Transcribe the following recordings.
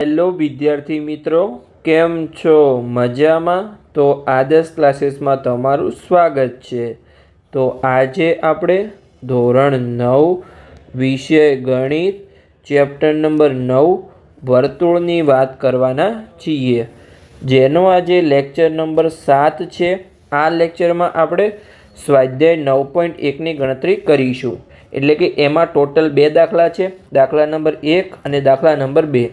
Hello વિદ્યાર્થી મિત્રો. કેમ છો? મજામાં? તો આદર્શ ક્લાસીસમાં તમારું સ્વાગત છે. તો આજે આપણે ધોરણ નવ, વિષય ગણિત, ચેપ્ટર નંબર નવ, વર્તુળની વાત કરવાના છીએ. જેનો આજે લેક્ચર નંબર સાત છે. આ લેક્ચરમાં આપણે સ્વાધ્યાય નવ પોઈન્ટ એકની ગણતરી કરીશું. એટલે કે એમાં ટોટલ બે દાખલા છે. દાખલા નંબર એક અને દાખલા નંબર બે.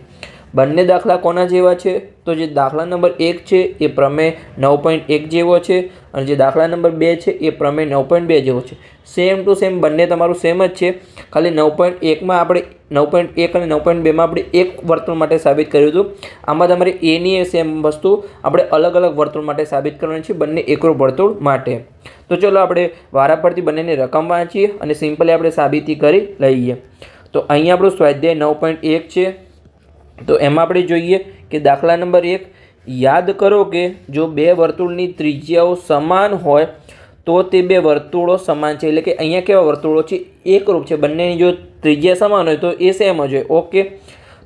બંને દાખલા કોના જેવા છે? તો જે દાખલા નંબર એક છે એ પ્રમેય નવ પોઈન્ટ એક જેવો છે અને જે દાખલા નંબર બે છે એ પ્રમેય નવ પોઈન્ટ બે જેવો છે. સેમ ટુ સેમ બંને તમારું સેમ જ છે. ખાલી નવ પોઈન્ટ એકમાં આપણે નવ પોઈન્ટ એક અને નવ પોઈન્ટ બેમાં આપણે એક વર્તુળ માટે સાબિત કર્યું હતું. આમાં તમારે એની એ સેમ વસ્તુ આપણે અલગ અલગ વર્તુળ માટે સાબિત કરવાની છે બંને એકરૂપ વર્તુળ માટે. તો ચલો આપણે વારા પરથી બંનેની રકમ વાંચીએ અને સિમ્પલી આપણે સાબિતી કરી લઈએ. તો અહીં આપણું સ્વાધ્યાય નવ પોઈન્ટ એક છે. તો એમાં આપણે જોઈએ કે દાખલા નંબર એક, યાદ કરો કે જો બે વર્તુળની ત્રિજ્યાઓ સમાન હોય, તો તે બે વર્તુળો સમાન છે. એટલે કે અહીંયા કેવા વર્તુળો છે? એકરૂપ છે. બંનેની જો ત્રિજ્યા સમાન હોય તો એ સેમ જ હોય. ઓકે?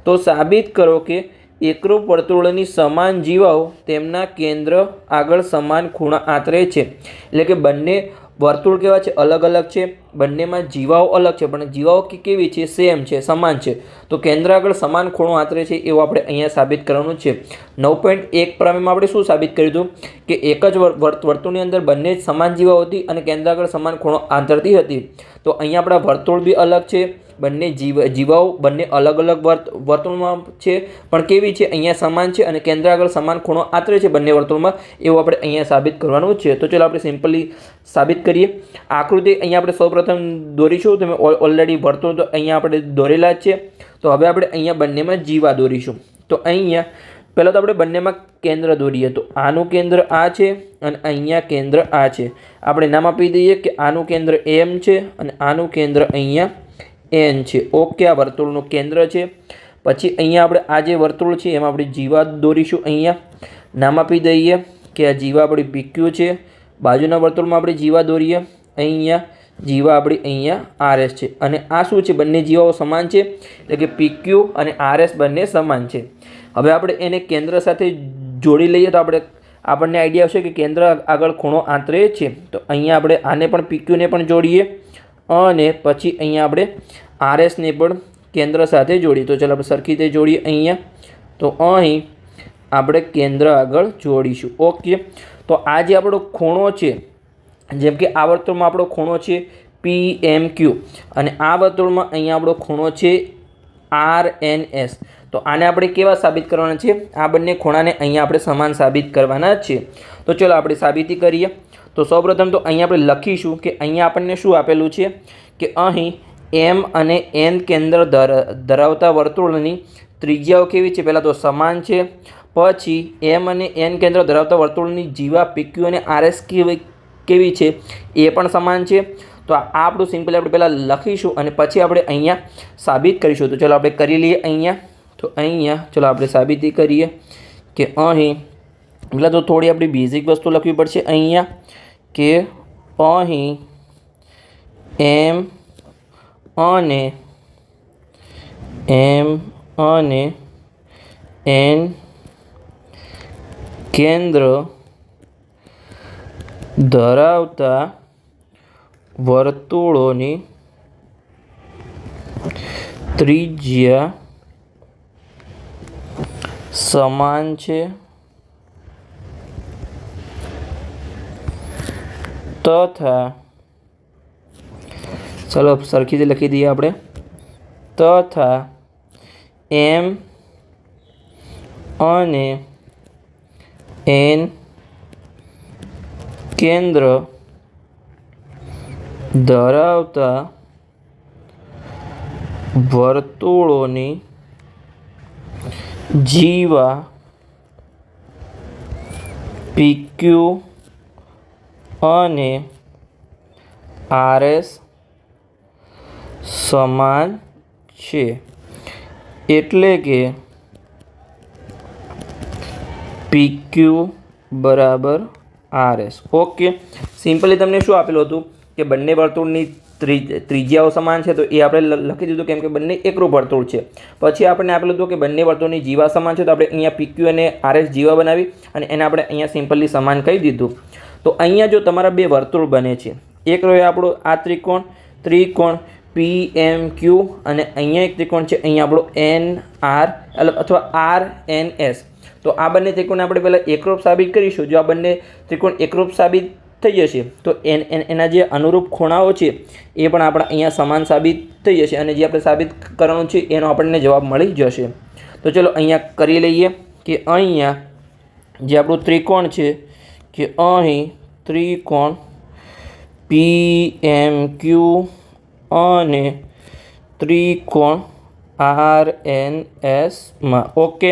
તો સાબિત કરો કે એકરૂપ વર્તુળની સમાન જીવાઓ તેમના કેન્દ્ર આગળ સમાન ખૂણા આંતરે છે. એટલે કે બંને વર્તુળ કેવા છે? અલગ અલગ છે. બંનેમાં જીવાઓ અલગ છે, પણ જીવાઓ કે કેવી છે સેમ છે, સમાન છે. તો કેન્દ્ર આગળ સમાન ખૂણો આંતરે છે એવું આપણે અહીંયા સાબિત કરવાનું છે. નવ પોઈન્ટ એક પ્રમેયમાં આપણે શું સાબિત કર્યું હતું? કે એક જ વર- વર્ત- વર્તુળની અંદર બંને જ સમાન જીવાઓ હતી અને કેન્દ્ર આગળ સમાન ખૂણો આંતરતી હતી. તો અહીંયા આપણા વર્તુળ બી અલગ છે, બંને જીવ, જીવાઓ બંને અલગ અલગ વર્ત, વર્તુળમાં છે, પણ કેવી છે? અહીંયા સમાન છે અને કેન્દ્ર આગળ સમાન ખૂણો આંતરે છે બંને વર્તુળમાં એવું આપણે અહીંયા સાબિત કરવાનું છે. તો ચલો આપણે સિમ્પલી સાબિત કરીએ. આકૃતિ અહીંયા આપણે સૌપ્રથમ દોરીશું તમે ઓલરેડી વર્તુળ તો અહીંયા આપણે દોરેલા જ છે. તો હવે આપણે અહીંયા બંનેમાં જીવા દોરીશું. તો અહીંયા, પહેલાં તો આપણે બંનેમાં કેન્દ્ર દોરીએ. તો આનું કેન્દ્ર આ છે અને અહીંયા કેન્દ્ર આ છે. આપણે નામ આપી દઈએ કે આનું કેન્દ્ર એમ છે અને આનું કેન્દ્ર અહીંયા એન છે. ઓકે આ વર્તુળનું કેન્દ્ર છે. પછી અહીંયા આપણે આ જે વર્તુળ છે, એમાં આપણે જીવા દોરીશું અહીંયા. નામ આપી દઈએ કે આ જીવા આપણી પીક્યુ છે. બાજુના વર્તુળમાં આપણે જીવા દોરીએ. અહીંયા જીવા આપણી અહીંયા આરએસ છે. અને આ શું છે? બંને જીવાઓ સમાન છે? એટલે કે પીક્યુ અને આરએસ બંને સમાન છે. હવે આપણે એને કેન્દ્ર સાથે જોડી લઈએ તો આપણે, આપણને આઈડિયા આવશે કે કેન્દ્ર આગળ ખૂણો આંતરે છે. તો અહીંયા આપણે આને પણ પીક્યુને પણ જોડીએ. અને પછી અહીંયા આપણે આરએસને પણ કેન્દ્ર સાથે જોડીએ. તો ચાલો આપણે સરખી રીતે જોડીએ અહીંયા. તો અહીં આપણે કેન્દ્ર આગળ જોડીશું. ઓકે. તો આ જે આપણો ખૂણો છે જેમ કે આ વર્તુળમાં આપણો ખૂણો છે પી એમ ક્યુ અને આ વર્તુળમાં અહીંયા આપણો ખૂણો છે આર એન એસ તો આને આપણે કેવા સાબિત કરવાના છે? આ બંને ખૂણાને અહીંયા આપણે સમાન સાબિત કરવાના છે. તો ચલો આપણે સાબિતી કરીએ. તો સૌપ્રથમ તો અહીંયા આપણે લખીશું કે અહીંયા આપણને શું આપેલું છે? કે અહીં એમ અને એન કેન્દ્ર ધરાવતા વર્તુળની ત્રિજ્યાઓ કેવી છે? પહેલાં તો સમાન છે. પછી એમ અને એન કેન્દ્ર ધરાવતા વર્તુળની જીવા પીક્યુ અને આરએસ કેવી કેવી છે એ પણ સમાન છે. તો આ આપણું સિમ્પલી આપણે પહેલાં લખીશું અને પછી આપણે અહીંયા સાબિત કરીશું. તો ચલો આપણે કરી લઈએ અહીંયા. તો અહીંયા ચલો આપણે સાબિતી કરીએ કે અહીં એટલે તો થોડી આપણી બેઝિક વસ્તુ લખવી પડશે. અહીંયા કે અહીં એમ અને એમ અને એન કેન્દ્ર ધરાવતા વર્તુળોની ત્રિજ્યા સમાન છે. તથા ચલો સરખી લખી દઈએ આપણે. તથા એમ અને એન કેન્દ્ર ધરાવતા વર્તુળોની જીવા પીક્યુ અને આરએસ સમાન છે. એટલે કે પીક્યુ બરાબર આરએસ. ઓકે સિમ્પલી તમને શું આપેલું હતું? કે બંને વર્તુળની ત્રિ, ત્રિજ્યાઓ સમાન છે, તો એ આપણે લખી દીધું કેમ કે બંને એકરૂપ વર્તુળ છે. પછી આપણને આપેલું હતું કે બંને વર્તુળની જીવા સમાન છે, તો આપણે અહીંયા પીક્યુ અને આરએસ જીવા બનાવી અને એને આપણે અહીંયા સિમ્પલી સમાન કહી દીધું. તો અહીંયા જો તમારા બે વર્તુળ બને છે, એક રહ્યો આપણો આ ત્રિકોણ ત્રિકોણ પી એમ ક્યુ અને અહીંયા એક ત્રિકોણ છે, અહીંયા આપણો એન આર અથવા આર એન એસ તો આ બંને ત્રિકોણ આપણે પહેલાં એકરૂપ સાબિત કરીશું. જો આ બંને ત્રિકોણ એકરૂપ સાબિત થઈ જશે, તો એન જે અનુરૂપ ખૂણાઓ છે, એ પણ આપણા અહીંયા સમાન સાબિત થઈ જશે અને જે આપણે સાબિત કરવાનું છે, એનો આપણને જવાબ મળી જશે. તો ચલો અહીંયા કરી લઈએ કે અહીંયા જે આપણું ત્રિકોણ છે, કે અહીં ત્રિકોણ પી એમ ક્યુ અને ત્રિકોણ આર એન એસમાં ઓકે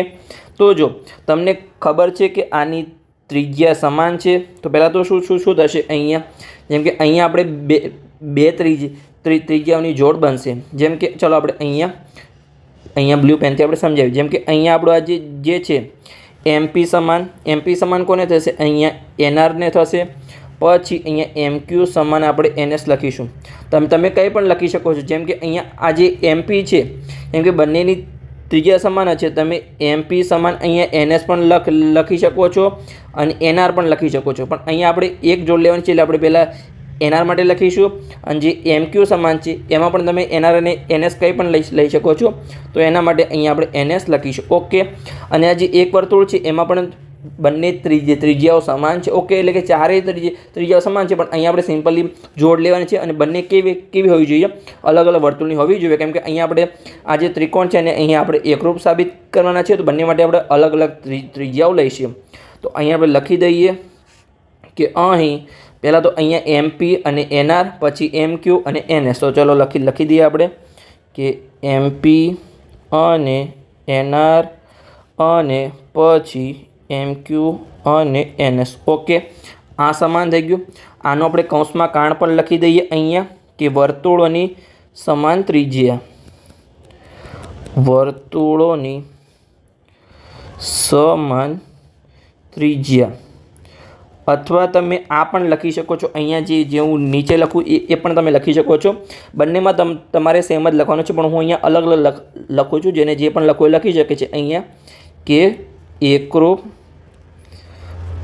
તો જો, તમને ખબર છે કે આની ત્રિજ્યા સમાન છે, તો પહેલાં તો શું શું શું થશે અહીંયા? જેમ કે અહીંયા આપણે બે બે ત્રિજ, ત્રિ, ત્રિજ્યાઓની જોડ બનશે. જેમ કે, ચલો આપણે અહીંયા અહીંયા બ્લુ પેનથી આપણે સમજાવીએ જેમ કે અહીંયા આપણું આ જે છે એમપી સમાન એમપી સમાન કોને થશે? અહીંયા એનઆરને થશે. પછી અહીંયા એમક્યુ સમાન આપણે એનએસ લખીશું. તમે તમે કંઈ પણ લખી શકો છો. જેમ કે અહીંયા આ જે એમપી છે કેમ કે બંનેની ત્રિજ્યા સમાન છે, તમે એમપી સમાન અહીંયા એનએસ પણ લખ, લખી શકો છો અને એનઆર પણ લખી શકો છો. પણ અહીંયા આપણે એક જોડ લેવાની છે એટલે આપણે પહેલાં એનઆર માટે લખીશું અને જે એમક્યુ સમાન છે, એમાં પણ તમે એનઆર અને એનએસ કંઈ પણ લઈ લઈ શકો છો. તો એના માટે અહીંયા આપણે એનએસ લખીશું. ઓકે. અને આ જે એક વર્તુળ છે, એમાં પણ બંને ત્રિજ્ય ત્રિજ્યાઓ સમાન છે. ઓકે એટલે કે ચારેય ત્રિજ્ય ત્રિજ્યાઓ સમાન છે, પણ અહીંયા આપણે સિમ્પલી જોડ લેવાની છે અને બંને કેવી કેવી હોવી જોઈએ? અલગ અલગ વર્તુળની હોવી જોઈએ, કેમ કે અહીંયા આપણે આ જે ત્રિકોણ છે અને અહીંયા આપણે એકરૂપ સાબિત કરવાના છે, તો બંને માટે આપણે અલગ અલગ ત્રિ- ત્રિજ્યાઓ લઈશું. તો અહીંયા આપણે લખી દઈએ કે અહીં, પહેલાં તો અહીંયા એમપી અને એનઆર પછી એમ ક્યુ અને એનએસ તો ચલો લખી લખી દઈએ આપણે કે એમપી અને એનઆર અને પછી એમક્યુ અને એનએસ ઓકે આ સમાન થઈ ગયું. આનો આપણે કૌંસમાં કાણ પણ લખી દઈએ અહીંયા કે વર્તુળોની સમાન ત્રિજ્યા. વર્તુળોની સમાન ત્રિજ્યા. અથવા તમે આ પણ લખી શકો છો. અહીંયા જે જે હું નીચે લખું એ એ પણ તમે લખી શકો છો. બંનેમાં તમ, તમારે સેમ જ લખવાનું છે, પણ હું અહીંયા અલગ અલગ લખ, લખું છું, જેને જે પણ લખવું એ લખી શકે છે. અહીંયા કે એકરૂપ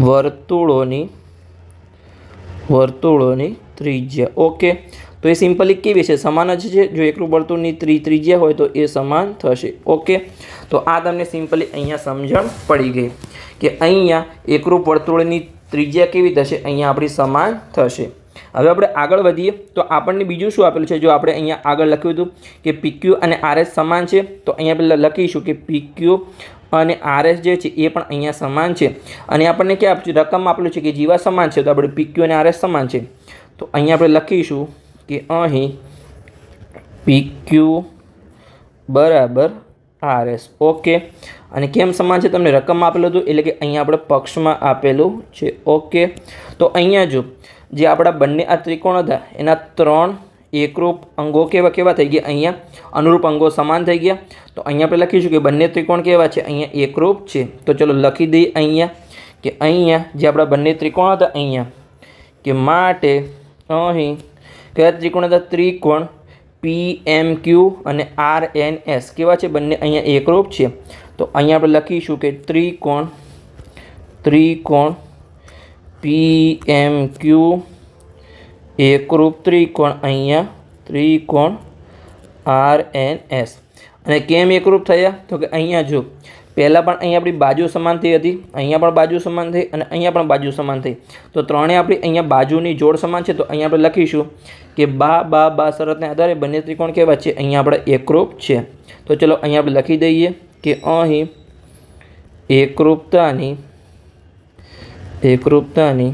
વર્તુળોની વર્તુળોની ત્રિજ્યા. ઓકે તો એ સિમ્પલી કેવી છે? સમાન જ છે? જો એકલું વર્તુળની ત્રિ, ત્રિજ્યા હોય તો એ સમાન થશે. ઓકે તો આ તમને સિમ્પલી અહીંયા સમજણ પડી ગઈ કે અહીંયા એકરૂપ વર્તુળની ત્રિજ્યા કેવી થશે? અહીંયા આપણી સમાન થશે. હવે આપણે આગળ વધીએ. તો આપણને બીજું શું આપેલું છે? જો આપણે અહીંયા આગળ લખ્યું હતું કે પીક્યુ અને આરએસ સમાન છે, તો અહીંયા પહેલાં લખીશું કે પીક્યુ અને આરએસ જે છે એ પણ અહીંયા સમાન છે. અને આપણને ક્યાં રકમ આપેલું છે કે જીવા સમાન છે. તો આપણે પીક્યુ અને આરએસ સમાન છે. તો અહીંયા આપણે લખીશું કે અહીં પીક્યુ બરાબર આરએસ. ઓકે. અને કેમ સમાન છે? તમને રકમ આપેલું હતું, એટલે કે અહીંયા આપણે પક્ષમાં આપેલું છે. ઓકે. તો અહીંયા જો, જે આપણા બંને આ ત્રિકોણ હતા, એના ત્રણ એકરૂપ અંગો કેવા કેવા થઈ ગયા? અહીંયા અનુરૂપ અંગો સમાન થઈ ગયા. તો અહીંયા આપણે લખીશું કે બંને ત્રિકોણ કેવા છે? અહીંયા એકરૂપ છે. તો ચલો લખી દઈએ અહીંયા કે અહીંયા જે આપણા બંને ત્રિકોણ હતા અહીંયા કે માટે અહીં કયા ત્રિકોણ હતા? ત્રિકોણ પી એમ ક્યુ અને આર એન એસ કેવા છે? બંને અહીંયા એકરૂપ છે. તો અહીંયા આપણે લખીશું કે ત્રિકોણ ત્રિકોણ પી એમ ક્યુ એકરૂપ ત્રિકોણ અહીંયા, ત્રિકોણ આર એન એસ અને કેમ એકરૂપ થયા? તો કે અહીંયા જો પહેલાં પણ અહીંયા આપણી બાજુ સમાન થઈ હતી, અહીંયા પણ બાજુ સમાન થઈ અને અહીંયા પણ બાજુ સમાન થઈ. તો ત્રણે આપણી અહીંયા બાજુની જોડ સમાન છે, તો અહીંયા આપણે લખીશું કે બા બા બા શરતને આધારે બંને ત્રિકોણ કેવા છે. અહીંયા આપણે એકરૂપ છે. તો ચલો અહીંયા આપણે લખી દઈએ કે અહીં એકરૂપતાની એકરૂપતાની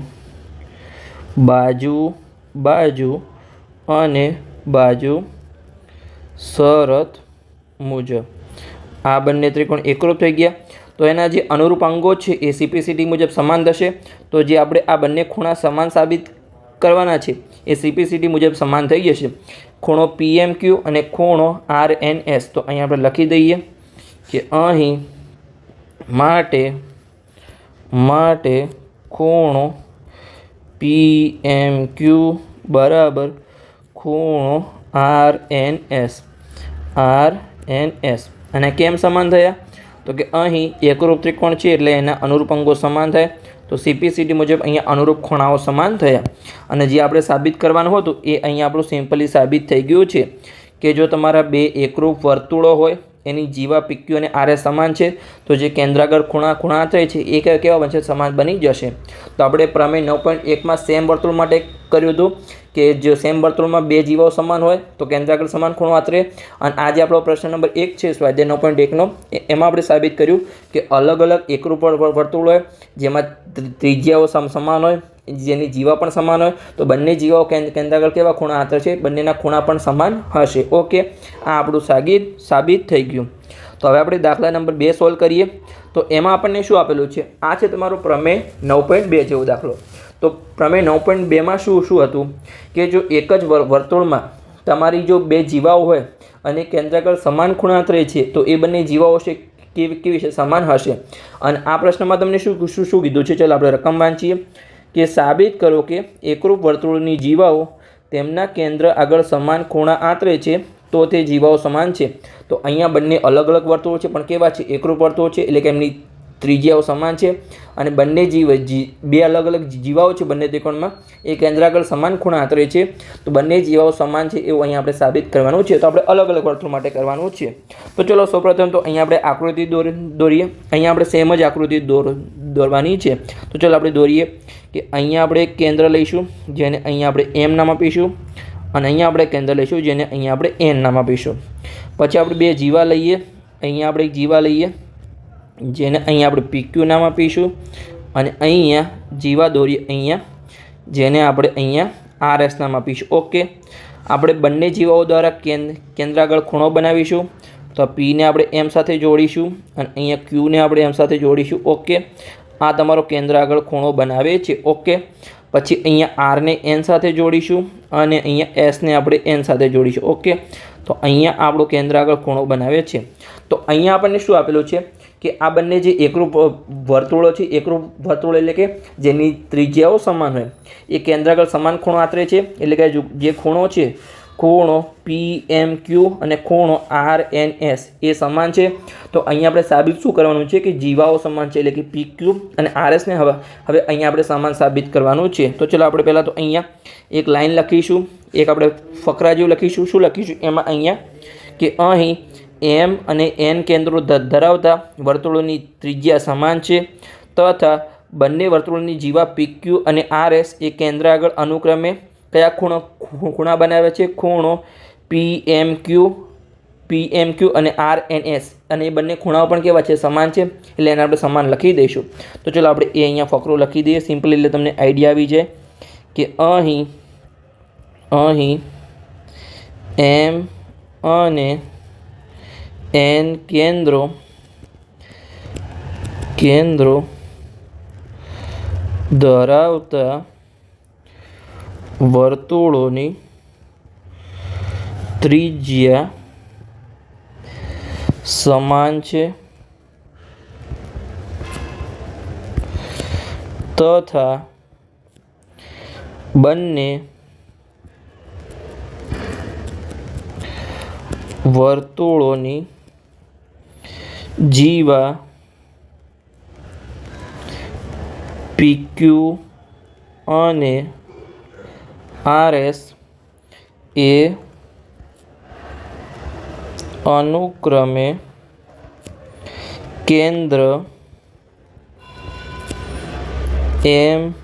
બાજુ બાજુ અને બાજુ શરત મુજબ. આ બંને ત્રિકોણ એકરૂપ થઈ ગયા. તો એના જે અનુરૂપ અંગો છે એ સીપીસીટી મુજબ સમાન થશે. તો જે આપણે આ બંને ખૂણા સમાન સાબિત કરવાના છે, એ સીપીસીટી મુજબ સમાન થઈ જશે. ખૂણો પીએમ ક્યુ અને ખૂણો આર એન એસ તો અહીં આપણે લખી દઈએ કે અહીં માટે માટે ખૂણો પી એમ ક્યુ બરાબર ખૂણો R N S R N S અને કેમ સમાન થયા? તો કે અહીં એકરૂપ ત્રિકોણ છે એટલે એના અનુરૂપ અંગો સમાન થાય. તો સીપીસીટી મુજબ અહીંયા અનુરૂપ ખૂણાઓ સમાન થયા. અને જે આપણે સાબિત કરવાનું હતું એ અહીંયા આપણું સિમ્પલી સાબિત થઈ ગયું છે કે જો તમારા બે એકરૂપ વર્તુળો હોય એની જીવા પીક્યુ અને આરએ સમાન છે. તો જે કેન્દ્રાગર ખૂણા ખૂણા થાય છે, એ કેવા બનશે? સમાન બની જશે. તો આપણે પ્રમેય નવ પોઈન્ટ એકમાં સેમ વર્તુળ માટે કર્યું હતું. કે જો સેમ વર્તુળમાં બે જીવાઓ સમાન હોય, તો કેન્દ્રાગર સમાન ખૂણો આતરે અને આજે આપણો પ્રશ્ન નંબર એક છે સ્વાધ્યાય નવ પોઈન્ટ એકનો. એમાં આપણે સાબિત કર્યું કે અલગ અલગ એકરૂપ વર- વર- વર્તુળ હોય, જેમાં ત્રિ- ત્રિજ્યાઓ સમાન હોય, જેની જીવા પણ સમાન હોય, તો બંને જીવાઓ કેન્દ્ર કેન્દ્રાગર કેવા ખૂણા આત્રે છે? બંનેના ખૂણા પણ સમાન હશે. ઓકે. આ આપણું સાગીત સાબિત થઈ ગયું. તો હવે આપણે દાખલા નંબર બે સોલ્વ કરીએ. તો એમાં આપણને શું આપેલું છે? આ છે તમારો પ્રમેય નવ પોઈન્ટ બે જેવો દાખલો. તો પ્રમેય નવ પોઈન્ટ બેમાં શું શું હતું? કે જો એક જ વર- વર્તુળમાં તમારી જો બે જીવાઓ હોય અને કેન્દ્રાગર સમાન ખૂણાંતરે છે, તો એ બંને જીવાઓ છે કેવી કેવી છે સમાન હશે. અને આ પ્રશ્નમાં તમને શું શું શું કીધું છે? ચાલો આપણે રકમ વાંચીએ. કે સાબિત કરો કે એકરૂપ વર્તુળની જીવાઓ તેમના કેન્દ્ર આગળ સમાન ખૂણા આંતરે છે, તો તે જીવાઓ સમાન છે. તો અહીંયા બંને અલગ અલગ વર્તુળો છે, પણ કેવા છે? એકરૂપ વર્તુળો છે, એટલે કે એમની ત્રિજ્યાઓ સમાન છે અને બંને જીવ બે અલગ અલગ જીવાઓ છે, બંને ત્રિકોણમાં. એ કેન્દ્ર આગળ સમાન ખૂણા આંતરે છે. તો બંને જીવાઓ સમાન છે એવું અહીંયા આપણે સાબિત કરવાનું છે. તો આપણે અલગ અલગ વર્તુળ માટે કરવાનું છે. તો ચલો સૌપ્રથમ તો અહીંયા આપણે આકૃતિ દોર, દોરીએ. અહીંયા આપણે સેમ જ આકૃતિ દોર, દોરવાની છે. તો ચલો આપણે દોરીએ કે અહીંયા આપણે કેન્દ્ર લઈશું, જેને અહીંયા આપણે એમ નામ આપીશું અને અહીંયા આપણે કેન્દ્ર લઈશું, જેને અહીંયા આપણે એન નામ આપીશું. પછી આપણે બે જીવા લઈએ. અહીંયા આપણે એક જીવા લઈએ. જેને અહીંયા આપણે પીક્યુ નામ આપીશું અને અહીંયા જીવા દોરીએ અહીંયા, જેને આપણે અહીંયા આર એસ નામ આપીશું. ઓકે આપણે બંને જીવાઓ દ્વારા કેન્દ્ર આગળ ખૂણો બનાવીશું. તો પીને આપણે એમ સાથે જોડીશું અને અહીંયા ક્યુને આપણે એમ સાથે જોડીશું. ઓકે આ તમારો કેન્દ્ર આગળ ખૂણો બનાવે છે. ઓકે પછી અહીંયા આરને એન સાથે જોડીશું અને અહીંયા એસને આપણે એન સાથે જોડીશું. ઓકે તો અહીંયા આપણો કેન્દ્ર આગળ ખૂણો બનાવે છે. તો અહીંયા આપણને શું આપેલું છે? કે આ બંને જે એકરૂપ વર્તુળો છે, એકરૂપ વર્તુળ એટલે કે જેની ત્રિજ્યાઓ સમાન હોય. એ કેન્દ્રગળ સમાન ખૂણો આતરે છે, એટલે કે જો- ખૂણો છે, ખૂણો પી એમ ક્યુ અને ખૂણો આર એન એસ એ સમાન છે. તો અહીંયા આપણે સાબિત શું કરવાનું છે કે જીવાઓ સમાન છે, એટલે કે પી ક્યુ અને આર એસને હવે હવે અહીંયા આપણે સમાન સાબિત કરવાનું છે. તો ચલો આપણે પહેલાં તો અહીંયા એક લાઈન લખીશું. એક આપણે ફકરા જેવું લખીશું. શું લખીશું? એમાં અહીંયા કે અહીં એમ અને એન કેન્દ્રો ધરાવતા વર્તુળોની ત્રિજ્યા સમાન છે. તથા બંને વર્તુળોની જીવા પીક્યુ અને આર એસ એ કેન્દ્ર આગળ અનુક્રમે કયા ખૂણો ખૂણા બનાવે છે? ખૂણો P M Q P M Q અને આર એન એસ અને એ બંને ખૂણાઓ પણ કેવા છે? સમાન છે. એટલે એને આપણે સમાન લખી દઈશું. તો ચલો આપણે એ અહીંયા ફકરો લખી દઈએ. સિમ્પલી એટલે તમને આઈડિયા આવી જાય કે અહીં અહીં એમ અને એન કેન્દ્રો કેન્દ્રો ધરાવતા વર્તુળોની ત્રિજ્યા સમાન છે તથા બંને વર્તુળોની જીવા પીક્યુ અને આરએસ એ અનુક્રમે કેન્દ્ર એમ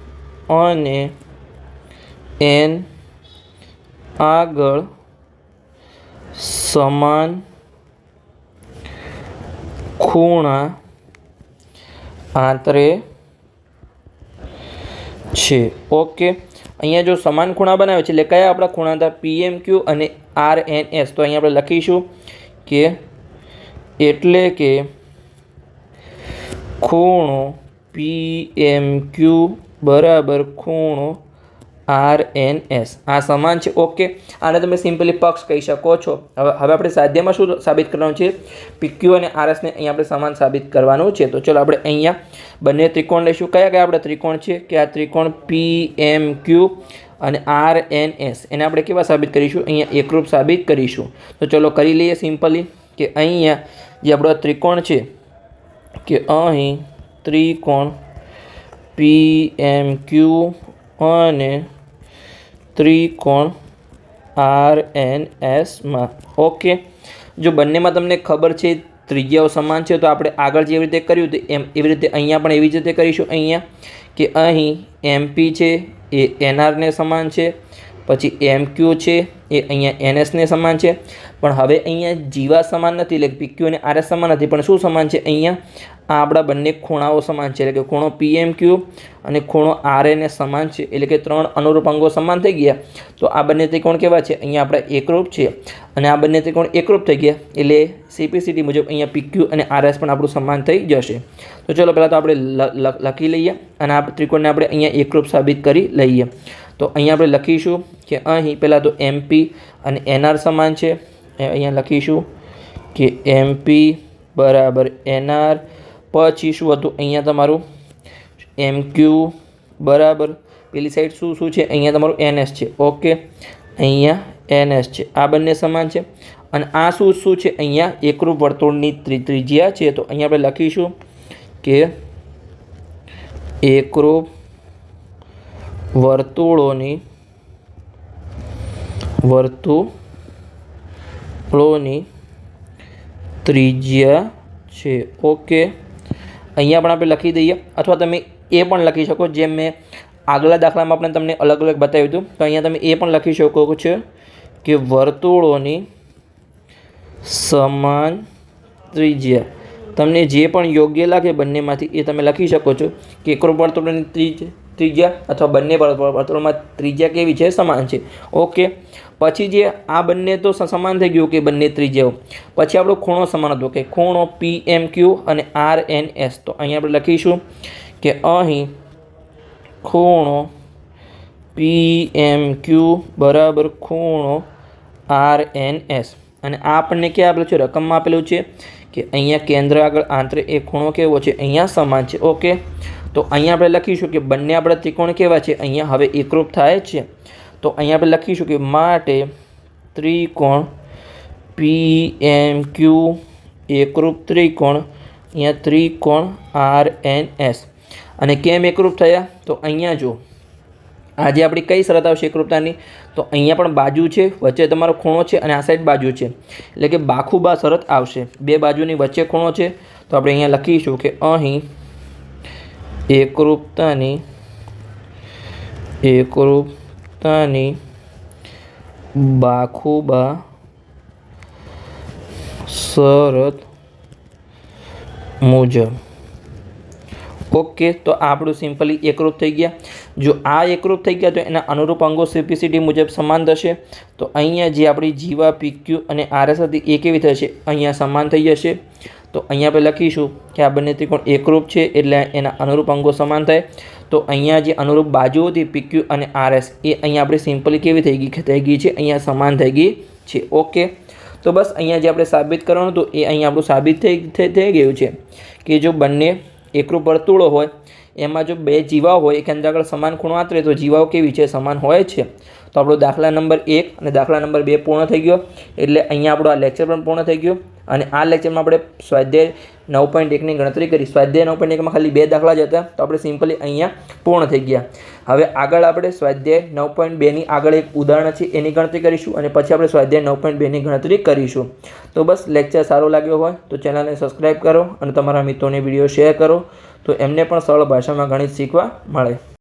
અને એન આગળ સમાન ખૂણા આંતરે છે. ઓકે. અહીંયા જો સમાન ખૂણા બનાવે છે, એટલે કયા આપણા ખૂણા હતા પીએમ ક્યુ અને આર એન એસ તો અહીંયા આપણે લખીશું કે એટલે કે ખૂણો પી એમ ક્યુ બરાબર ખૂણો આર એન એસ આ સમાન છે, ઓકે. આને તમે સિમ્પલી પક્ષ કહી શકો છો. હવે હવે આપણે સાધ્યમાં શું સાબિત કરવાનું છે? પીક્યુ અને આરએસને અહીંયા આપણે સમાન સાબિત કરવાનું છે. તો ચલો આપણે અહીંયા બંને ત્રિકોણ લઈશું. કયા કયા આપણે ત્રિકોણ છે? કે આ ત્રિકોણ પી એમ ક્યુ અને આર એન એસ એને આપણે કેવા સાબિત કરીશું? અહીંયા એકરૂપ સાબિત કરીશું. તો ચલો કરી લઈએ સિમ્પલી કે અહીંયા જે આપણો ત્રિકોણ છે કે અહીં ત્રિકોણ પી એમ ક્યુ અને ત્રિકોણ આર એન એસમાં ઓકે જો બંનેમાં તમને ખબર છે, ત્રિજ્યાઓ સમાન છે, તો આપણે આગળ જેવી રીતે કર્યું હતું એમ એવી રીતે અહીંયા પણ એવી જ રીતે કરીશું અહીંયા, કે અહીં એમપી છે, એ એનઆરને સમાન છે, પછી એમ ક્યુ છે, એ અહીંયા એનએસને સમાન છે. પણ હવે અહીંયા જીવા સમાન નથી, એટલે પીક્યુ અને આરએસ સમાન નથી, પણ શું સમાન છે અહીંયા? આ આપણા બંને ખૂણાઓ સમાન છે. એટલે કે ખૂણો પીએમ ક્યુ અને ખૂણો આરએનએસ સમાન છે. એટલે કે ત્રણ અનુરૂપ અંગો સમાન થઈ ગયા. તો આ બંને ત્રિકોણ કેવા છે? અહીંયા આપણા એકરૂપ છે અને આ બંને ત્રિકોણ એકરૂપ થઈ ગયા. એટલે સીપીસીટી મુજબ અહીંયા પીક્યુ અને આરએસ પણ આપણું સમાન થઈ જશે. તો ચલો પહેલાં તો આપણે લખી લઈએ અને આ ત્રિકોણને આપણે અહીંયા એકરૂપ સાબિત કરી લઈએ. તો અહીંયા આપણે લખીશું કે અહીં પહેલાં તો એમપી અને એનઆર સમાન છે. અહીંયા લખીશું કે એમપી બરાબર એનઆર પછી શું હતું અહીંયા તમારું એમ ક્યુ બરાબર. પેલી સાઈડ શું શું છે? અહીંયા તમારું એનએસ છે. ઓકે. અહીંયા એનએસ છે. આ બંને સમાન છે. અને આ શું શું છે? અહીંયા એકરૂપ વર્તુળની ત્રિજ્યા છે. તો અહીંયા આપણે લખીશું કે એકરૂપ વર્તુળોની વર્તુળોની ત્રિજ્યા છે. ઓકે. અહીંયા પણ આપણે લખી દઈએ અથવા તમે એ પણ લખી શકો, જેમ મેં આગલા દાખલામાં આપણે તમને અલગ અલગ બતાવ્યું હતું. તો અહીંયા તમે એ પણ લખી શકો છો કે વર્તુળોની સમાન ત્રિજ્યા. તમને જે પણ યોગ્ય લાગે બંનેમાંથી એ તમે લખી શકો છો કે એકરો વર્તુળોની ત્રિજ્યા. ત્રિજ્યા અથવા બંને વર્તુળમાં ત્રિજ્યા કેવી છે? સમાન છે. ઓકે. પછી જે આ બંને તો સમાન થઈ ગયું. કે બંને ત્રિજ્યાઓ પછી આપણો ખૂણો સમાન હતો. કે ખૂણો પી એમ ક્યુ અને આર એન એસ તો અહીંયા આપણે લખીશું કે અહીં ખૂણો પી એમ ક્યુ બરાબર ખૂણો આર એન એસ અને આ આપણને ક્યાં આપેલું છે? રકમમાં આપેલું છે. કે અહીંયા કેન્દ્ર આગળ આંતરે એ ખૂણો કેવો છે? અહીંયા સમાન છે. ઓકે? તો અહીંયા આપણે લખીશું કે બંને આપણા ત્રિકોણ કેવા છે? અહીંયા હવે એકરૂપ થાય છે. તો અહીંયા આપણે લખીશું કે માટે ત્રિકોણ પી એમ ક્યુ એકરૂપ ત્રિકોણ, અહીંયા ત્રિકોણ આર એન એસ અને કેમ એકરૂપ થયા? તો અહીંયા જો આજે આપણી કઈ શરત આવશે એકરૂપતાની? તો અહીંયા પણ બાજુ છે, વચ્ચે તમારો ખૂણો છે અને આ સાઈડ બાજુ છે. એટલે કે બાખુબા શરત આવશે. બે બાજુની વચ્ચે ખૂણો છે, તો આપણે અહીંયા લખીશું કે અહીં એકરૂપતાની એકરૂપતાની બાખુબા શરત મુજબ. ઓકે, તો આપણું સિમ્પલી એકરૂપ થઈ ગયા. જો આ એકરૂપ થઈ ગયા તો એના અનુરૂપ અંગો સીપીસીટી મુજબ સમાન થશે. તો અહીંયા જે આપણી જીવા પીક્યુ અને આરએસ હતી એ કેવી થશે? અહીંયા સમાન થઈ જશે. તો અહીંયા આપણે લખીશું કે આ બંને ત્રિકોણ એકરૂપ છે એટલે એના અનુરૂપ અંગો સમાન થાય. તો અહીંયા જે અનુરૂપ બાજુ હતી પીક્યુ અને આરએસ એ અહીંયા આપણે સિમ્પલી કેવી થઈ ગઈ? થઈ ગઈ છે. અહીંયા સમાન થઈ ગઈ છે. ઓકે. તો બસ અહીંયા જે આપણે સાબિત કરવાનું હતું, એ અહીંયા આપણું સાબિત થઈ થઈ ગયું છે કે જો બંને એકરૂપ વર્તુળો હોય એમાં જો બે જીવાઓ હોય, એક અંદર આગળ સમાન ખૂણો આતરે તો જીવાઓ કેવી છે? સમાન હોય છે. તો આપણો દાખલા નંબર એક અને દાખલા નંબર બે પૂર્ણ થઈ ગયો. એટલે અહીંયા આપણો આ લેક્ચર પણ પૂર્ણ થઈ ગયો. અને આ લેક્ચરમાં આપણે સ્વાધ્યાય નવ પોઈન્ટ એકની ગણતરી કરી. સ્વાધ્યાય નવ પોઈન્ટ એકમાં ખાલી બે દાખલા જ હતા, તો આપણે સિમ્પલી અહીંયા પૂર્ણ થઈ ગયા. હવે આગળ આપણે સ્વાધ્યાય નવ પોઈન્ટ બેની આગળ એક ઉદાહરણ છે, એની ગણતરી કરીશું અને પછી આપણે સ્વાધ્યાય નવ પોઈન્ટ બેની ગણતરી કરીશું. તો બસ લેક્ચર સારો લાગ્યો હોય તો ચેનલને સબસ્ક્રાઈબ કરો અને તમારા મિત્રોને વીડિયો શેર કરો. તો એમને પણ સરળ ભાષામાં ગણિત શીખવા મળે.